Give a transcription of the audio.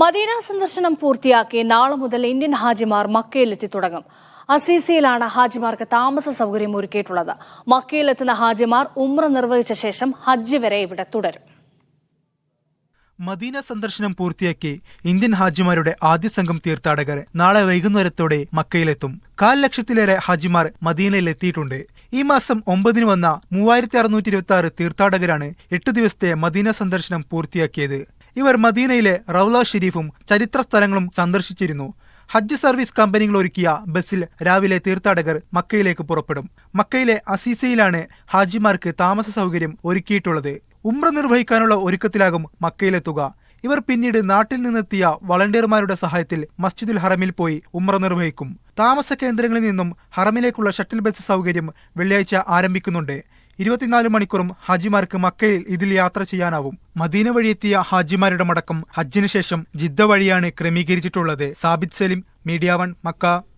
Medina സന്ദർശനം പൂർത്തിയാക്കി നാളെ മുതൽ ഇന്ത്യൻ ഹാജിമാർ മക്കയിലെത്തി തുടങ്ങും. അസീസിയിലാണ് ഹാജിമാർക്ക് താമസ സൗകര്യം ഒരുക്കിയിട്ടുള്ളത്. മക്കയിലെത്തുന്ന ഹാജിമാർ ഉമ്ര നിർവഹിച്ച ശേഷം ഹജ്ജ് വരെ ഇവിടെ തുടരും. മദീന സന്ദർശനം പൂർത്തിയാക്കി ഇന്ത്യൻ ഹാജിമാരുടെ ആദ്യ സംഘം തീർത്ഥാടകർ നാളെ വൈകുന്നേരത്തോടെ മക്കയിലെത്തും. കാൽ ലക്ഷത്തിലേറെ ഹാജിമാർ മദീനയിൽ എത്തിയിട്ടുണ്ട്. ഈ മാസം ഒമ്പതിന് വന്ന മൂവായിരത്തി അറുന്നൂറ്റി ഇരുപത്തി ആറ് തീർത്ഥാടകരാണ് എട്ട് ദിവസത്തെ മദീന സന്ദർശനം പൂർത്തിയാക്കിയത്. ഇവർ മദീനയിലെ റൌല ഷെരീഫും ചരിത്ര സ്ഥലങ്ങളും സന്ദർശിച്ചിരുന്നു. ഹജ്ജ് സർവീസ് കമ്പനികൾ ഒരുക്കിയ ബസ്സിൽ രാവിലെ തീർത്ഥാടകർ മക്കയിലേക്ക് പുറപ്പെടും. മക്കയിലെ അസീസയിലാണ് ഹാജിമാർക്ക് താമസ സൗകര്യം ഒരുക്കിയിട്ടുള്ളത്. ഉമ്ര നിർവഹിക്കാനുള്ള ഒരുക്കത്തിലാകും മക്കയിലെത്തുക. ഇവർ പിന്നീട് നാട്ടിൽ നിന്നെത്തിയ വളണ്ടിയർമാരുടെ സഹായത്തിൽ മസ്ജിദുൽ ഹറമിൽ പോയി ഉമ്ര നിർവഹിക്കും. താമസ കേന്ദ്രങ്ങളിൽ നിന്നും ഹറമിലേക്കുള്ള ഷട്ടിൽ ബസ് സൗകര്യം വെള്ളിയാഴ്ച ആരംഭിക്കുന്നുണ്ട്. ഇരുപത്തിനാല് മണിക്കൂറും ഹാജിമാർക്ക് മക്കയിൽ ഇതിൽ യാത്ര ചെയ്യാനാവും. മദീന വഴിയെത്തിയ ഹാജിമാരുടെ മടക്കം ഹജ്ജിന് ശേഷം ജിദ്ദ വഴിയാണ് ക്രമീകരിച്ചിട്ടുള്ളത്. Sabith Salim media one Makkah.